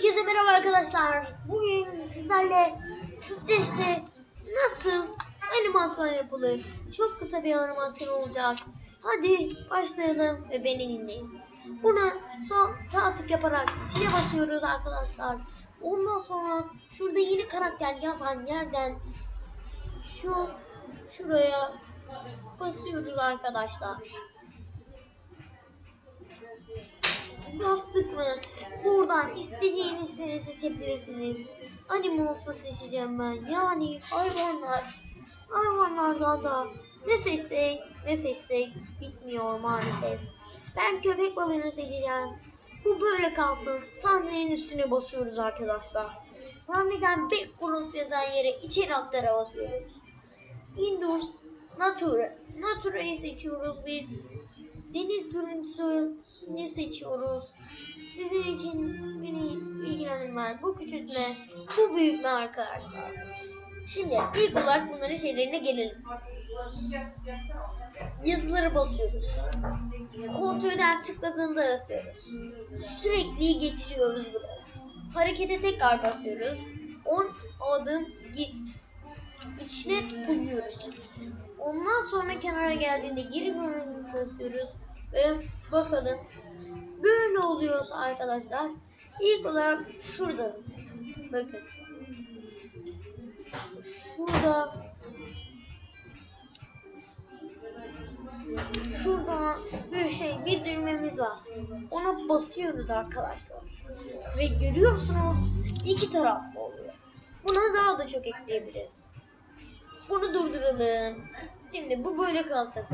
Herkese merhaba arkadaşlar. Bugün sizlerle streçte nasıl animasyon yapılır? Çok kısa bir animasyon olacak. Hadi başlayalım ve beni dinleyin. Buna son sağ tık yaparak sile basıyoruz arkadaşlar. Ondan sonra şurada yeni karakter yazan yerden şu şuraya basıyoruz arkadaşlar. Bastık mı? Buradan istediğiniz şeyi seçebilirsiniz. Anime olsa seçeceğim ben. Yani hayvanlar. Hayvanlardan da ne seçsek ne seçsek bitmiyor maalesef. Ben köpek balığını seçeceğim. Bu böyle kalsın. Sahnenin üstüne basıyoruz arkadaşlar. Sahneden background yazan yere içeri aktara basıyoruz. Windows Nature. Nature'yi seçiyoruz biz. Deniz görüntüsü ne seçiyoruz? Sizin için beni ilgilendirmez. Bu küçültme, bu büyütme arkadaşlar. Şimdi ilk olarak bunların şeylerine gelelim. Yazıları basıyoruz. Kontrolden tıkladığında yazıyoruz. Sürekli getiriyoruz buraya. Harekete tekrar basıyoruz. 10 adım git. İçine koyuyoruz. Ondan sonra kenara geldiğinde geri bölümünü basıyoruz ve bakalım böyle oluyoruz arkadaşlar. İlk olarak şurada bakın şurada şurada bir şey bir düğmemiz var. Ona basıyoruz arkadaşlar. Ve görüyorsunuz iki taraflı oluyor. Buna daha da çok ekleyebiliriz. Durduralım. Şimdi bu böyle kalsın.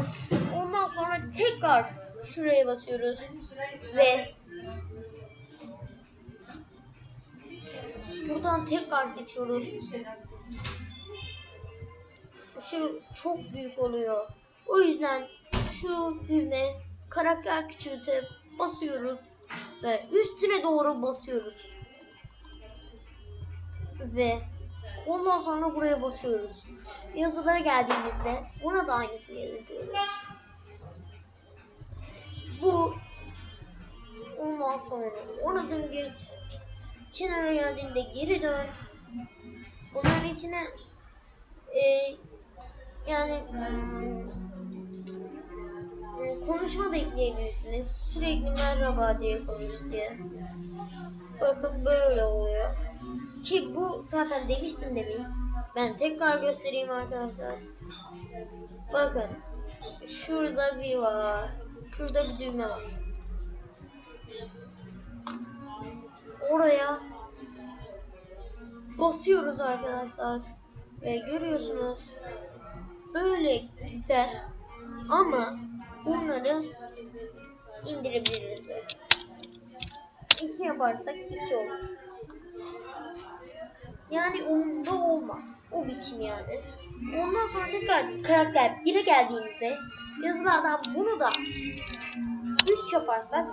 Ondan sonra tekrar şuraya basıyoruz. Ve buradan tekrar seçiyoruz. Şu çok büyük oluyor. O yüzden şu düğme karakter küçültüp basıyoruz. Ve üstüne doğru basıyoruz. Ve Ondan sonra buraya basıyoruz. Yazılara geldiğimizde buna da aynısını yapıyoruz. Bu ondan sonra on adım geç. Kenara geldiğinde geri dön. Bunların içine e, yani hmm, konuşma da ekleyebilirsiniz. Sürekli merhaba diye konuş diye. Bakın böyle oluyor. Ki bu zaten demiştim demeyi. Ben tekrar göstereyim arkadaşlar. Bakın. Şurada bir var. Şurada bir düğme var. Oraya basıyoruz arkadaşlar. Ve görüyorsunuz. Böyle biter. Ama bunları indirebiliriz. Böyle. 2 yaparsak 2 olur. Yani onun da olmaz. O biçim yani. Ondan sonra tekrar karakter 1'e geldiğimizde yazılardan bunu da 3 yaparsak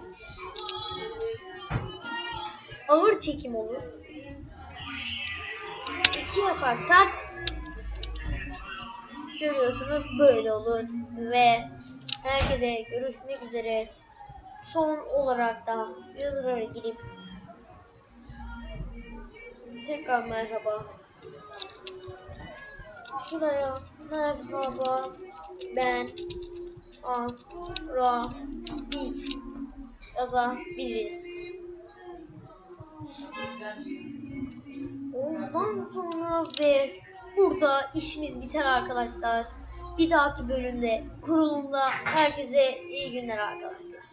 ağır çekim olur. 2 yaparsak görüyorsunuz böyle olur ve herkese görüşmek üzere. Son olarak da yazılara girip tekrar merhaba. Şuraya merhaba ben Asra bir yazabiliriz. Ondan sonra ve burada işimiz biter arkadaşlar. Bir dahaki bölümde kurulumda herkese iyi günler arkadaşlar.